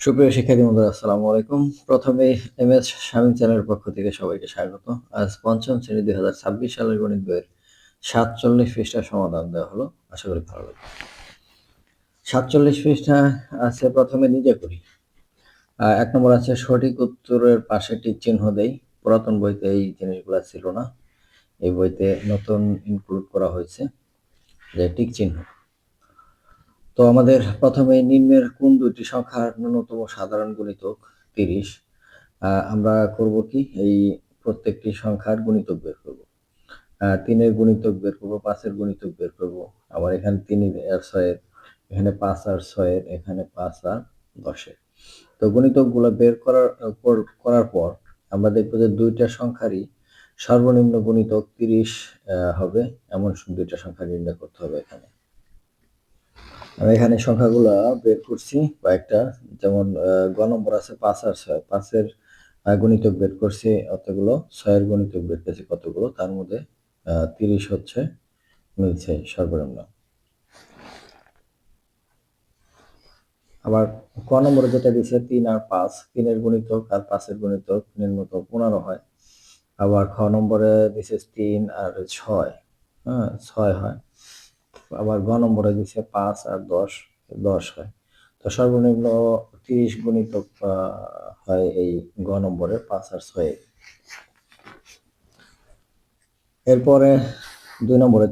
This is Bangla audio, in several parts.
সুপ্রিয় শিক্ষার্থী বন্ধুরা, আসসালামু আলাইকুম। প্রথমে এম এস শামীম চ্যানেলের পক্ষ থেকে সবাইকে স্বাগত। আজ পঞ্চম শ্রেণি দুই হাজার ছাব্বিশ সালের গণিত বইয়ের সাতচল্লিশ পৃষ্ঠা সমাধান দেওয়া হলো। আশা করি ভালো লাগবে। সাতচল্লিশ পৃষ্ঠা আছে, প্রথমে নিজে করি। এক নম্বর আছে, সঠিক উত্তরের পাশে টিক চিহ্ন দেই। পুরাতন বইতে এই জিনিসগুলো ছিল না। এই বইতে নতুন ইনক্লুড করা হয়েছে। যে টিক চিহ্ন। তো আমাদের প্রথমে নিম্নের কোন দুটি সংখ্যার ন্যূনতম সাধারণ গুণিতক তিরিশ? আমরা করব কি? এই প্রত্যেকটি সংখ্যার গুণিতক বের করব। তিনের গুণিতক বের করব, পাঁচের গুণিতক বের করব। আবার এখানে তিন আর ছয়ের, এখানে পাঁচ আর ছয়ের, এখানে পাঁচ আর দশের। তো গুণিতকগুলো বের করার করার পর আমরা দেখব যে দুইটা সংখ্যারই সর্বনিম্ন গুণিতক তিরিশ হবে। এমন দুইটা সংখ্যা নির্ণয় করতে হবে এখানে। আমি এখানে সংখ্যাগুলো বের করছি কয়েকটা। যেমন গ নম্বর আছে পাঁচ আর ছয়। পাঁচের গণিতক বের করছি অতগুলো। ছয়ের গণিতক বের করছি কতগুলো? তার মধ্যে তিরিশ হচ্ছে মিলছে সর্বনিম্ন। আবার ক নম্বরে যেটা দিছে, তিন আর পাঁচ। তিনের গণিতক আর পাঁচের গণিতক মতো পনেরো হয়। আবার খ নম্বরে দিছে তিন আর ছয়। হ্যাঁ ছয় হয়। আবার গ নম্বরে দিছে পাঁচ আর দশ দশ হয়। তো সর্বনিম্ন তিরিশ গুণিতক হয় এই গ নম্বরে, পাঁচ আর ছয়। এরপরে দুই নম্বরে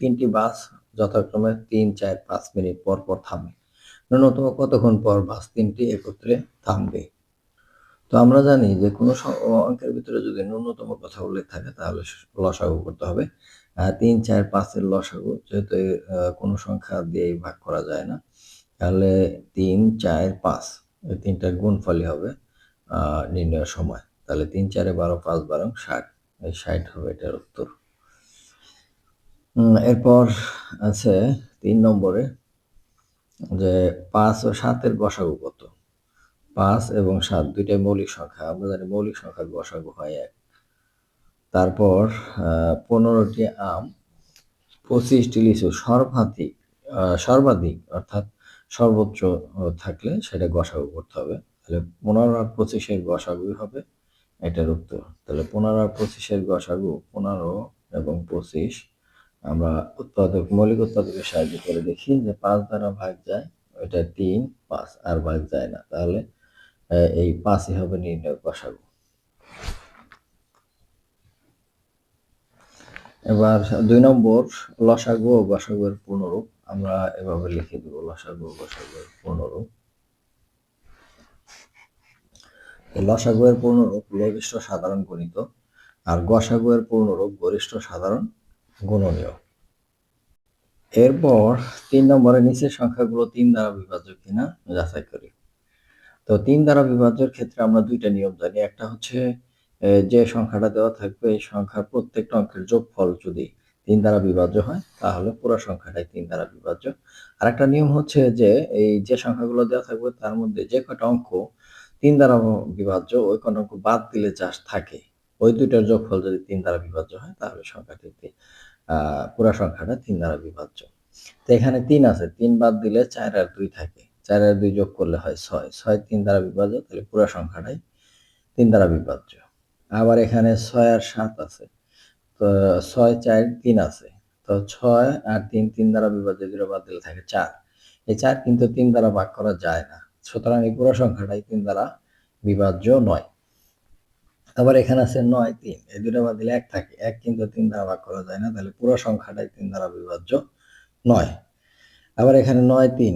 তিনটি বাস যথাক্রমে তিন, চার, পাঁচ মিনিট পর পর থামে। ন্যূনতম কতক্ষণ পর বাস তিনটি একত্রে থামবে? তো আমরা জানি যে কোনো অঙ্কের ভিতরে যদি ন্যূনতম কথা উল্লেখ থাকে তাহলে লসাগু করতে হবে। তিন, চার, পাঁচের লসাগু, যেহেতু কোনো সংখ্যা দিয়ে ভাগ করা যায় না। তাহলে তিন, চার, পাঁচ, এই তিনটার গুণফলই হবে নির্ণয়ের সময়। তাহলে তিন, চারে বারো, পাঁচ, বারো, ষাট, এই ষাট হবে এটার উত্তর। এরপর আছে তিন নম্বরে যে পাঁচ ও সাতের গসাগু কত? পাঁচ এবং সাত দুইটাই মৌলিক সংখ্যা। আমরা জানি মৌলিক সংখ্যার গসাগু হয় এক। তারপর পনেরোটি আম, পঁচিশটি লিচু, সর্বাধিক সর্বাধিক অর্থাৎ সর্বোচ্চ থাকলে সেটা গসাগু করতে হবে। তাহলে পনেরো আর পঁচিশের গসাগুই হবে, এটার উত্তর। তাহলে পনেরো আর পঁচিশের গসাগু, পনেরো এবং পঁচিশ, আমরা উৎপাদক, মৌলিক উৎপাদকের সাহায্য করে দেখি যে পাঁচ দ্বারা ভাগ যায়, ওইটা তিন, পাঁচ আর ভাগ যায় না। তাহলে এই পাঁচই হবে নির্ণয় গসাগু। এবার দুই নম্বর, লসাগু ও গসাগুর পূর্ণরূপ। আমরা এভাবে লিখে দেব, লসাগু ও লসাগু এর পূর্ণরূপ লঘিষ্ঠ সাধারণ গণিত, আর গসাগু এর পূর্ণরূপ গরিষ্ঠ সাধারণ গুণনীয়। এরপর তিন নম্বরে নিচের সংখ্যাগুলো তিন দ্বারা বিভাজ্য কিনা, যাচাই করি। তো তিন দ্বারা বিভাজ্যের ক্ষেত্রে আমরা দুইটা নিয়ম জানি। একটা হচ্ছে যে সংখ্যাটা দেওয়া থাকবে, এই সংখ্যার প্রত্যেকটা অঙ্কের যোগফল যদি তিন দ্বারা বিভাজ্য হয়, তাহলে পুরো সংখ্যাটাই তিন দ্বারা বিভাজ্য। আর একটা নিয়ম হচ্ছে যে, এই যে সংখ্যাগুলো দেওয়া থাকবে, তার মধ্যে যে কটা অঙ্ক তিন দ্বারা বিভাজ্য, ওই কটা অঙ্ক বাদ দিলে যা থাকে। ওই দুইটার যোগফল যদি তিন দ্বারা বিভাজ্য হয়, তাহলে সংখ্যাটিতে পুরো সংখ্যাটা তিন দ্বারা বিভাজ্য। তো এখানে তিন আছে, তিন বাদ দিলে চার আর দুই থাকে। চার আর দুই যোগ করলে হয় ছয়। ছয় তিন দ্বারা বিভাজ্য, তাহলে পুরো সংখ্যাটাই তিন দ্বারা বিভাজ্য। আবার এখানে ছয় আর সাত আছে। তো ছয়, চার, তিন আছে। তো ছয় আর তিন তিন দ্বারা বিভাজ্য দুটো বাদ দিলে থাকে চার। এই চার কিন্তু তিন দ্বারা ভাগ করা যায় না। সুতরাং এই পুরো সংখ্যাটাই তিন দ্বারা বিভাজ্য নয়। আবার এখানে আছে নয়, তিন। এই দুটো বাদ দিলে এক থাকে। এক কিন্তু তিন দ্বারা ভাগ করা যায় না, তাহলে পুরো সংখ্যাটাই তিন দ্বারা বিভাজ্য নয়। আবার এখানে নয়, তিন।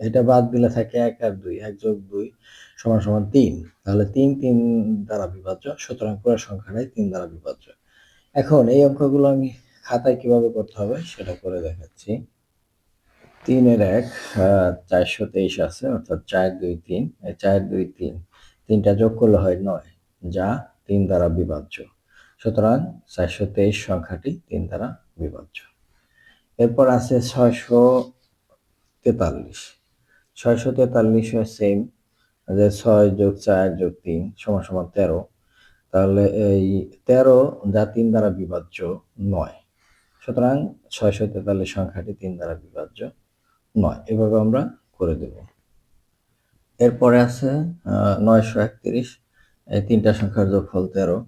এটা বাদ দিলে থাকে এক আর দুই, এক যোগ দুই সমান সমান তিন। তাহলে তিন তিন দ্বারা বিভাজ্য, সুতরাং পুরো সংখ্যাটাই তিন দ্বারা বিভাজ্য। এখন এই অঙ্কগুলো আমি খাতায় কীভাবে করতে হবে সেটা করে দেখাচ্ছি। তিনের এক চারশো তেইশ আছে, অর্থাৎ চার, দুই, তিন। চার, দুই, তিন, তিনটা যোগ করলে হয় নয়, যা তিন দ্বারা বিভাজ্য। সুতরাং চারশো তেইশ সংখ্যাটি তিন দ্বারা বিভাজ্য। এরপর আছে ছয়শো তেতাল্লিশ। ছয়শো তেতাল্লিশ সেম যে ছয় যোগ চার যোগ তিন সমান সমান তেরো। তাহলে এই তেরো যা তিন দ্বারা বিভাজ্য নয়। সুতরাং ছয়শো তেতাল্লিশ সংখ্যাটি তিন দ্বারা বিভাজ্য নয়। এভাবে আমরা করে দেব। এরপরে আছে নয়শো একত্রিশ। এই তিনটা সংখ্যার যোগফল তেরো।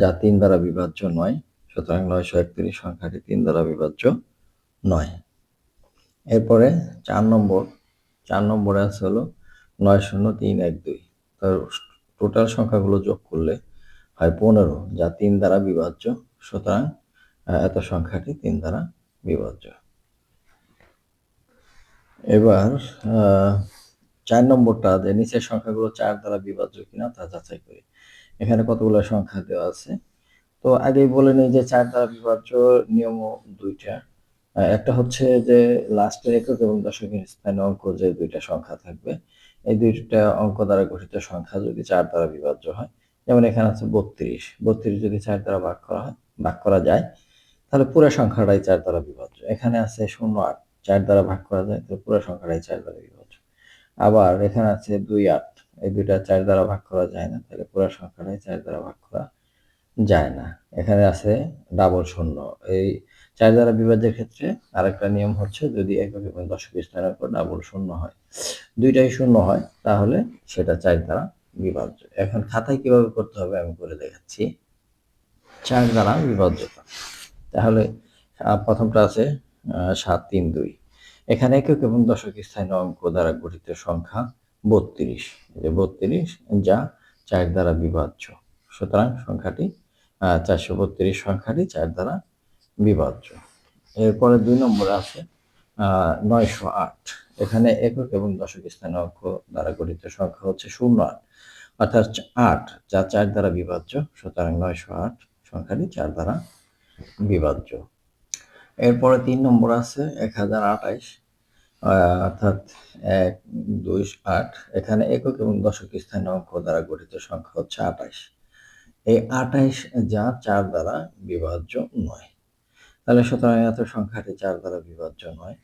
যা তিন দ্বারা বিভাজ্য নয়। সুতরাং নয়শো একত্রিশ সংখ্যাটি তিন দ্বারা বিভাজ্য নয়। এরপরে চার নম্বর। চার নম্বর আছে হলো নয় শূন্য তিন এক দুই। তো টোটাল সংখ্যাগুলো যোগ করলে হয় পনেরো, যা তিন দ্বারা বিভাজ্য। সুতরাং এত সংখ্যাটি তিন দ্বারা বিভাজ্য। এবার চার নম্বরটা যে নিচের সংখ্যাগুলো চার দ্বারা বিভাজ্য কিনা তা যাচাই করি। এখানে কতগুলো সংখ্যা দেওয়া আছে? তো আগেই বলে নিই যে চার দ্বারা বিভাজ্য, নিয়ম দুইটা। একটা হচ্ছে যে লাস্টের একক এবং দশকের স্থানীয় অঙ্ক যে দুইটা সংখ্যা থাকবে, এই দুইটা অঙ্ক দ্বারা গঠিত সংখ্যা যদি চার দ্বারা বিভাজ্য হয়, যেমন এখানে আছে বত্রিশ বত্রিশ যদি চার দ্বারা ভাগ করা হয়, ভাগ করা যায়, তাহলে পুরো সংখ্যাটাই চার দ্বারা বিভাজ্য। এখানে আছে শূন্য আট, চার দ্বারা ভাগ করা যায়, তাহলে পুরো সংখ্যাটাই চার দ্বারা বিভাজ্য। আবার এখানে আছে দুই আট, এই দুইটা চার দ্বারা ভাগ করা যায় না, তাহলে পুরো সংখ্যাটাই চার দ্বারা ভাগ করা যায় না। এখানে আছে ডাবল শূন্য, এই দ্বারা বিভাজ্যের ক্ষেত্রে আরেকটা নিয়ম হচ্ছে যদি একক এবং দশক স্থানের উপর ডাবল শূন্য হয়, দুইটাই শূন্য হয়, তাহলে সেটা চার দ্বারা বিভাজ্য। এখন খাতায় কীভাবে করতে হবে আমি করে দেখাচ্ছি। চার দ্বারা বিভাজ্যতা। তাহলে প্রথমটা আছে সাত, তিন, দুই। এখানে একক এবং দশক স্থানীয় অঙ্ক দ্বারা গঠিত সংখ্যা বত্রিশ। যে বত্রিশ যা চার দ্বারা বিভাজ্য। সুতরাং সংখ্যাটি চারশো বত্রিশ সংখ্যাটি চার দ্বারা বিভাজ্য। এরপরে দুই নম্বরে আছে নয়শো আট। এখানে একক এবং দশক স্থানীয় অঙ্ক দ্বারা গঠিত সংখ্যা হচ্ছে শূন্য আট। অর্থাৎ আট যা চার দ্বারা বিভাজ্য, সুতরাং নয়শো আট সংখ্যাটি চার দ্বারা বিভাজ্য। এরপরে তিন নম্বর আছে, এক হাজার আঠাইশ। অর্থাৎ এক, দুই, আট। এখানে একক এবং দশক স্থানীয় অঙ্ক দ্বারা গঠিত সংখ্যা হচ্ছে আঠাইশ। এই আঠাইশ যা চার দ্বারা বিভাজ্য নয়। তাহলে সুতরাং এত সংখ্যাটি চার দ্বারা বিভাজ্য নয়।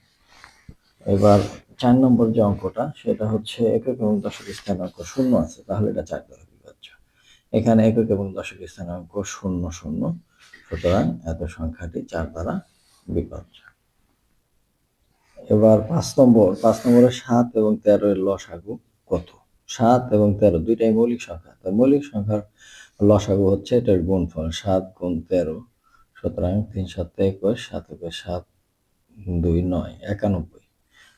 এবার চার নম্বর যে অঙ্কটা, সেটা হচ্ছে একক এবং দশক স্থানীয় অঙ্ক শূন্য আছে, তাহলে এটা চার দ্বারা বিভাজ্য। এখানে একক এবং দশক স্থানীয় অঙ্ক শূন্য শূন্য, সুতরাং এত সংখ্যাটি চার দ্বারা বিভাজ্য। এবার পাঁচ নম্বর, পাঁচ নম্বরে সাত এবং তেরো এর লসাগু কত? সাত এবং তেরো দুইটাই মৌলিক সংখ্যা তাই মৌলিক সংখ্যার লসাগু হচ্ছে এটার গুণফল সাত গুণ তেরো সুতরাং তিন সাত একুশ সাত একুশ সাত দুই নয়, একানব্বই।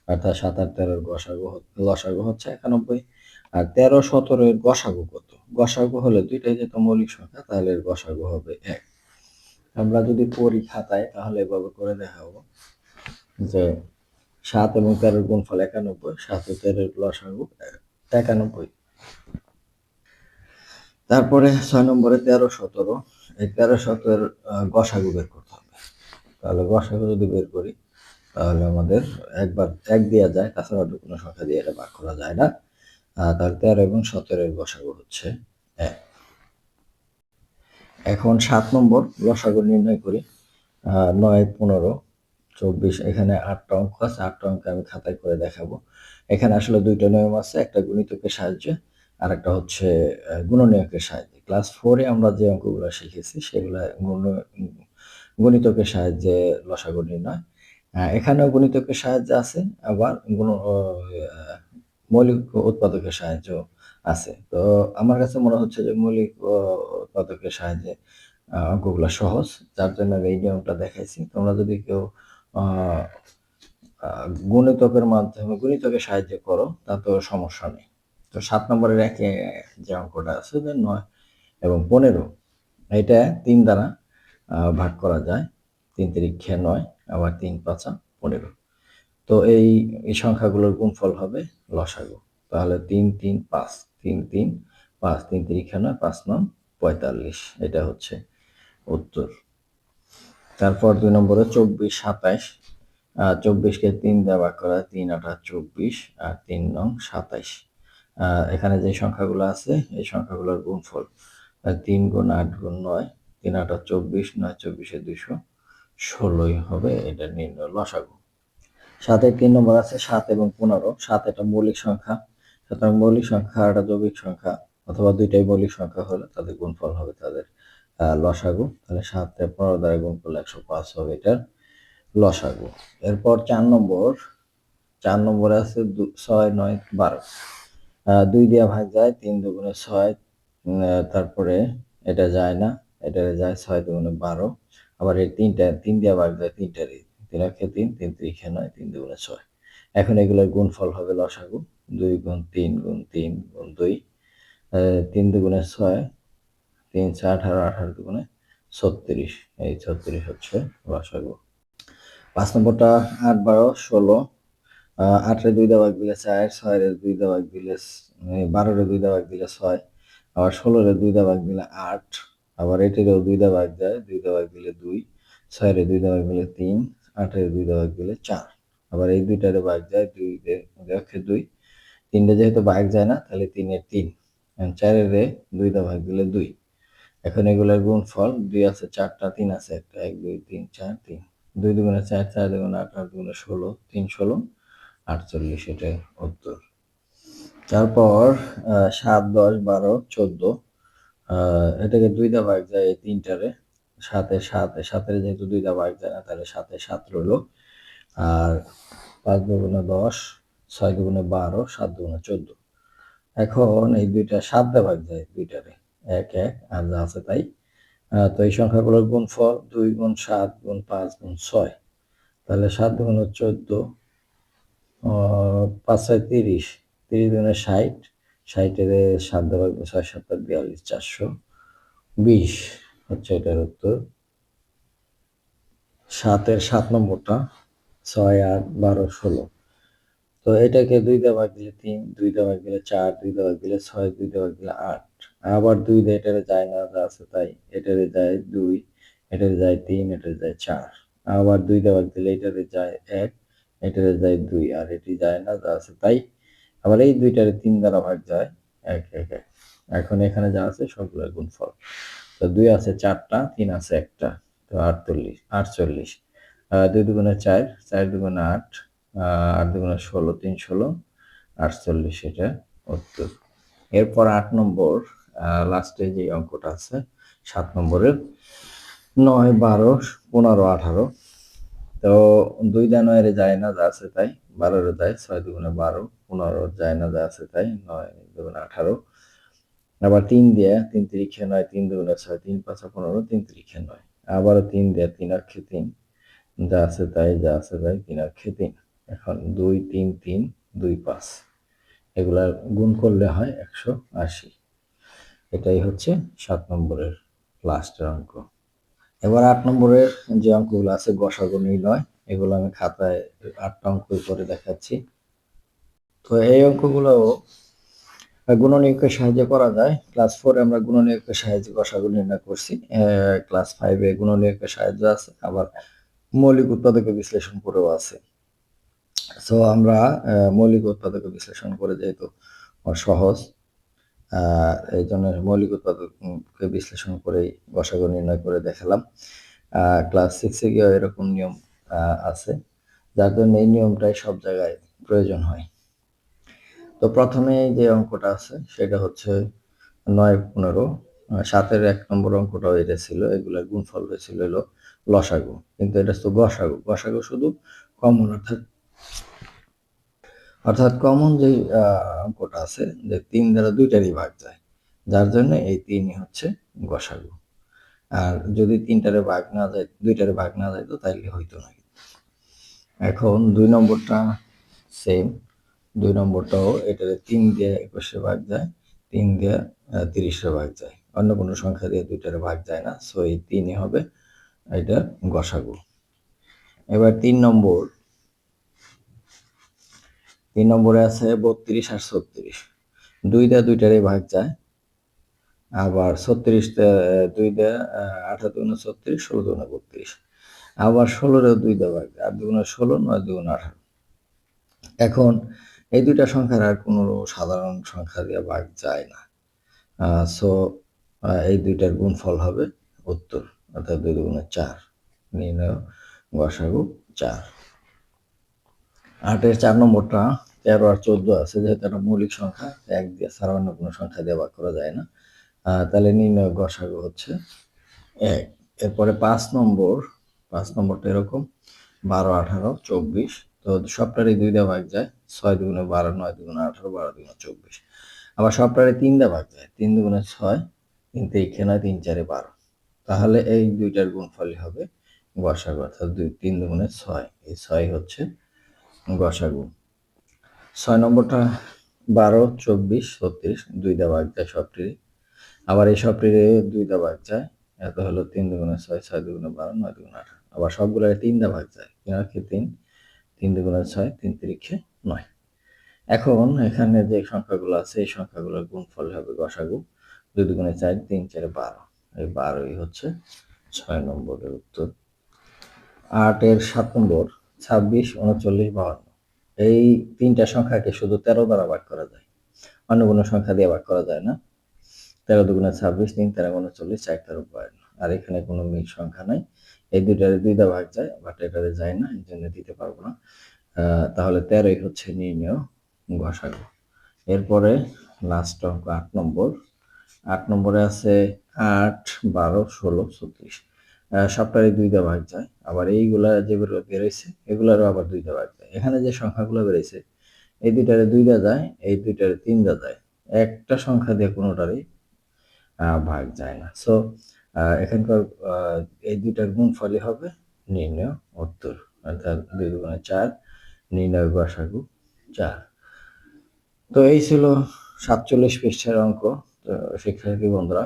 অর্থাৎ সাত আট তেরোর গসাগু লসাগু হচ্ছে একানব্বই। আর তেরো সতেরোর গসাগু কত? গসাগু হলে দুইটাই যেহেতু মৌলিক সংখ্যা, তাহলে এর গসাগু হবে এক। আমরা যদি পড়ি খাতায়, তাহলে এভাবে করে দেখাবো যে সাত এবং তেরোর গুণফল একানব্বই, সাত ও তেরোর লসাগু একানব্বই। তারপরে ছয় নম্বরে তেরো সতেরো এই তেরো সতেরো গসাগু বের করতে হবে। তাহলে গসাগু যদি বের করি, তাহলে আমাদের একবার এক দেওয়া যায়, তাছাড়া কোনো সংখ্যা দিয়ে এটা ভাগ করা যায় না। তাহলে তেরো এবং সতেরোর গসাগু হচ্ছে এক। এখন সাত নম্বর লসাগু নির্ণয় করি। নয়, পনেরো, চব্বিশ, এখানে আটটা অঙ্ক আছে আটটা অঙ্ক আমি খাতায় করে দেখাবো। এখানে আসলে দুইটা নিয়ম আছে, একটা গণিতকের সাহায্যে আর একটা হচ্ছে গুণনীয়কের সাহায্যে। ক্লাস ফোরে আমরা যে অঙ্কগুলো শিখেছি, সেগুলো গণিতকের সাহায্যে লসাগু নির্ণয়। এখানেও গণিতকের সাহায্যে আছে, আবার গুণ মৌলিক উৎপাদকের সাহায্য আছে। তো আমার কাছে মনে হচ্ছে যে মৌলিক উৎপাদকের সাহায্যে অঙ্কগুলো সহজ, যার জন্য এই নিয়মটা দেখাইছি। তোমরা যদি কেউ গণিতকের মাধ্যমে গণিতকে সাহায্য করো তা তো সমস্যা নেই। তো সাত নম্বরের একে যে অঙ্কটা আছে যে নয় এবং পনেরো, এটা তিন দ্বারা ভাগ করা যায়। তিন তিরিক্ষে নয়, আবার তিন পাঁচা পনেরো। তো এই সংখ্যাগুলোর গুণফল হবে লসাগু। তাহলে তিন তিন, পাঁচ, তিন তিন, পাঁচ, তিন তিরিক্ষে নয়, পাঁচ নয় পঁয়তাল্লিশ, এটা হচ্ছে উত্তর। তারপর দুই নম্বরে চব্বিশ, সাতাইশ চব্বিশকে তিন দেওয়া করা তিন আটা চব্বিশ, আর তিন নং সাতাইশ। এখানে যে সংখ্যাগুলো আছে, এই সংখ্যাগুলোর গুণফল তিন গুণ আট গুণ নয়, তিন আটা চব্বিশ, নয় চব্বিশে দুইশো ষোলোই হবে এটা নির্ণয় লসাগু। সাতের তিন নম্বর আছে, সাত এবং পনেরো। সাত এটা মৌলিক সংখ্যা। সুতরাং মৌলিক সংখ্যা একটা যৌগিক সংখ্যা, অথবা দুইটাই মৌলিক সংখ্যা হলে তাদের গুণফল হবে তাদের লসাগু। তাহলে সাত পনেরো দ্বারা গুণ করলে একশো পাঁচ হবে এটার লসাগু। এরপর চার নম্বর, চার নম্বরে আছে ছয়, নয়, বারো। দুই দিয়া ভাগ যায়, তিন দুগুণে ছয় তারপরে এটা যায় না, এটা যায় ছয় দুগুণে বারো। আবার এই তিনটা, তিন দিয়া ভাগ যায় তিনটারই, তিন একে তিন তিন ত্রিখে নয়, তিন দুগুণে ছয়। এখন এগুলোর গুণফল হবে লসাগু, দুই গুণ তিন গুণ তিন গুণ দুই তিন দুগুণে ছয়, তিন চার আঠারো আঠারো দুগুণে ছত্রিশ। এই ছত্রিশ হচ্ছে লসাগু। পাঁচ নম্বরটা আট বারো, ষোলো আটের দুই দাবাগ দিলে চার, ছয়ের দুই দাবাগ দিলে বারোরে দুই দাবাগ দিলে ছয়, আবার ষোলোর দুই দাবাগ দিলে আট, আবার এটিরও দুই দাবাগ যায় দুই দাবাগ দিলে দুই, ছয়ের দুই দাবাগ দিলে তিন, আটের দুই দাবাগ দিলে চার, আবার এই দুইটারে বাঘ যায় দুই দেখে দুই তিনটে যেহেতু বাঘ যায় না, তাহলে তিনের তিন চারের দুই দাবাগ দিলে দুই, এখন এগুলোর গুণফল দুই আছে চারটা, তিন আছে একটা, এক, দুই, তিন, চার, তিন, দুই দুগুণে চার চার দুগুণে আট আট দুগুণে ষোলো, তিন ষোলো আটচল্লিশ এটাই উত্তর। তারপর সাত, দশ, বারো, চোদ্দ এটাকে দুইটা ভাগ যায় এই তিনটারে। সাতে সাতে সাতের যেহেতু দুইটা ভাগ যায় না, তাহলে সাতে সাত রইল। আর পাঁচ দুগুণে দশ, ছয় দুগুণে বারো, সাত দুগুণে চোদ্দ। এখন এই দুইটা সাত দিয়ে ভাগ যায় দুইটারে, এক এক, আর যা আছে তাই। তো এই সংখ্যাগুলোর গুণফল দুই গুণ সাত গুণ পাঁচ গুণ ছয়। তাহলে সাত গুণ চোদ্দ পাঁচ ছয় তিরিশ তিরিশ গুণে ষাট, ষাটের সাত দেওয়া ছয় সাত বিয়াল্লিশ চারশো বিশ হচ্ছে এটার উত্তর। সাতের সাত নম্বরটা, ছয় আট বারো ষোলো। তো এটাকে দুই দিয়ে ভাগ দিলে তিন, দুই দিয়ে ভাগ দিলে চার, দুই দিয়ে ভাগ দিলে ছয়, দুই দিয়ে ভাগ দিলে আট। আবার দুই দিয়ে এটারে যায় না আছে তাই। এটারে যায় দুই, এটারে যায় তিন, এটারে যায় চার। আবার দুই দিয়ে ভাগ দিলে এটারে যায় এক এটারে যায় দুই, আর এটি যায় না, যা আছে তাই। আবার এই দুইটারে তিন দ্বারা ভাগ যায়, এক এক এক। এখন এখানে যা আছে সবগুলোর গুণফল। তো দুই আছে চারটা, তিন আছে একটা, তো আটচল্লিশ আটচল্লিশ। দুই দুগুণে চার চার দুগুণে আট আট দুগুণে ষোলো, তিন ষোলো, আটচল্লিশ এটা উত্তর। এরপর আট নম্বর লাস্টে যে অঙ্কটা আছে, সাত নম্বরের, নয়, বারো, পনেরো, আঠারো। তো দুই জানুয়ারি যায় না, যা আছে তাই। বারোর যায়, ছয় দুগুণে বারো পনেরো যায় না, যা আছে তাই, নয় দুগুণে আঠারো। আবার তিন দিয়ে তিন তিরিখে নয়, তিন দুগুণে ছয়, তিন পাঁচা পনেরো, তিন তিরিখে নয়। আবারও তিন দিয়ে তিন অক্ষে তিন, যা আছে তাই, যা আছে তাই, তিন অক্ষে তিন। এখন দুই, তিন তিন, দুই, পাঁচ। এগুলার গুণ করলে হয় একশো আশি। এটাই হচ্ছে সাত নম্বরের লাস্টের অঙ্ক। এবার আট নম্বরের যে অঙ্কগুলো আছে গসাগু নির্ণয় এগুলো আমি খাতায় আটটা অঙ্ক করে দেখাচ্ছি। তো এই অঙ্কগুলো গুণনীয়কের সাহায্যে করা যায়। ক্লাস ফোরে আমরা গুণনীয়কের সাহায্যে গসাগু নির্ণয় করছি। ক্লাস ফাইভে গুণনীয়কের সাহায্য আছে, আবার মৌলিক উৎপাদক বিশ্লেষণ করেও আছে। সো আমরা মৌলিক উৎপাদক বিশ্লেষণ করে যেহেতু সহজ এই জন্য মৌলিক উৎপাদককে বিশ্লেষণ করেই গসাগু নির্ণয় করে দেখালাম। ক্লাস সিক্সে গিয়েও এরকম নিয়ম আছে, যার জন্য এই নিয়মটাই সব জায়গায় প্রয়োজন হয়। তো প্রথমে যে অঙ্কটা আছে, সেটা হচ্ছে নয় পনেরো সাতের এক নম্বর অঙ্কটাও এটা ছিল, এগুলোর গুণফল হয়েছিল হলো লসাগু, কিন্তু এটা তো গসাগু গসাগু শুধু কমন অর্থাৎ অর্থাৎ কমন যে অঙ্কটা আছে, যে তিন দ্বারা দুইটারই ভাগ যায়, যার জন্য এই তিনই হচ্ছে গসাগু। আর যদি তিনটারে ভাগ না যায়, দুইটারে ভাগ না যায় তো তাইলে হইতো না। এখন দুই নম্বরটা সেম দুই নম্বরটাও এটারে তিন দিয়ে একুশে ভাগ যায়, তিন দিয়ে তিরিশে ভাগ যায়। অন্য কোনো সংখ্যা দিয়ে দুইটারে ভাগ যায় না সো এই তিনই হবে, এটা গসাগু। এবার তিন নম্বর তিন নম্বরে আছে বত্রিশ আর ছত্রিশ। দুই দিয়ে দুইটারে ভাগ যায়। আবার ছত্রিশ দুই দিয়ে আঠারো দুগুণে ছত্রিশ, ষোলো দুগুণে বত্রিশ। আবার ষোলোরে দুই দিয়ে ভাগ আট দুগুণে ষোলো, নয় দুগুণে আঠারো। এখন এই দুইটা সংখ্যার আর কোনো সাধারণ সংখ্যা দিয়ে ভাগ যায় না। সো এই দুইটার গুণফল হবে উত্তর। অর্থাৎ দুই দুগুণে চার। নির্ণয়, গসাগু চার। আটের চার নম্বরটা, তেরো আর চোদ্দ আছে, যেহেতু একটা মৌলিক সংখ্যা, এক দিয়ে ছাড়া অন্য কোনো সংখ্যা ভাগ করা যায় না। তাহলে নির্ণয় গসাগু হচ্ছে এক। এরপরে পাঁচ নম্বর, পাঁচ নম্বরটা এরকম, বারো, আঠারো, চব্বিশ। তো সবটারই দুই দিয়ে ভাগ যায়, ছয় দুগুণে বারো, নয় দুগুণে আঠারো, বারো দুগুণে চব্বিশ। আবার সবটারে তিন দা ভাগ যায়, তিন দুগুণে ছয়, তিন তিরিখে নয়, তিন চারে বারো। তাহলে এই দুইটার গুণফলই হবে গসাগু, অর্থাৎ দুই, তিন দুগুণে ছয়। এই ছয় হচ্ছে গসাগু ছয় নম্বরটা বারো, চব্বিশ, ছত্রিশ দুইটা ভাগ যায় সবটিরই আবার এই সবটির দুইটা ভাগ যায়, এত হলো তিন দুগুণে ছয় ছয় দুগুণে বারো, নয় দুগুণে আঠারো। আবার সবগুলো তিনটা ভাগ যায় তিন আটকে তিন তিন দুগুণে ছয়, তিন তিরিখে নয়। এখন এখানে যে সংখ্যাগুলো আছে, এই সংখ্যাগুলোর গুণফল হবে গসাগু দুই দুগুণে চার, তিন চারে বারো। এই বারোই হচ্ছে ছয় নম্বরের উত্তর। আটের সাত নম্বর ছাব্বিশ, উনচল্লিশ, বাহান্ন। এই তিনটা সংখ্যাকে শুধু তেরো দ্বারা ভাগ করা যায়। অন্য কোনো সংখ্যা দিয়ে ভাগ করা যায় না। তেরো দুগুণে ছাব্বিশ, তিন তেরো উনচল্লিশ চার তেরো বাহান্ন। আর এখানে কোনো মিল সংখ্যা নাই। এই দুইটারে দুইটা ভাগ যায় বাট এটারে যায় না, এই জন্য দিতে পারব না। তাহলে তেরোই হচ্ছে নির্ণয় গসাগু এরপরে লাস্ট অঙ্ক আট নম্বর। আট নম্বরে আছে আট, বারো, ষোলো, ছত্রিশ। সবটারই দুইটা ভাগ যায়। আবার এইগুলা যেগুলো বেরোইছে এগুলারও আবার দুইটা ভাগ যায়। এখানে যে সংখ্যাগুলো বেরোইছে এই দুইটারে দুইটা যায়, এই দুইটারে তিনটা যায়। একটা সংখ্যা দিয়ে কোনোটারই ভাগ যায় না। সো এখানকার এই দুইটার গুণফলই হবে নির্ণয় উত্তর। অর্থাৎ দুই দুগুণে চার, নির্ণয় গসাগু চার। তো এই ছিল সাতচল্লিশ পৃষ্ঠার অঙ্ক। তো শিক্ষার্থী বন্ধুরা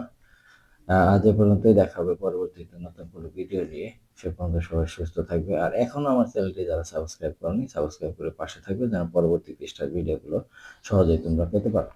আজ এ পর্যন্তই দেখা হবে পরবর্তীতে নতুন কোনো ভিডিও নিয়ে। সে পর্যন্ত সবাই সুস্থ থাকবে। আর এখনও আমার চ্যানেলটি যারা সাবস্ক্রাইব করেনি সাবস্ক্রাইব করে পাশে থাকবে, যেন পরবর্তী পৃষ্ঠার ভিডিওগুলো সহজেই তোমরা পেতে পারো।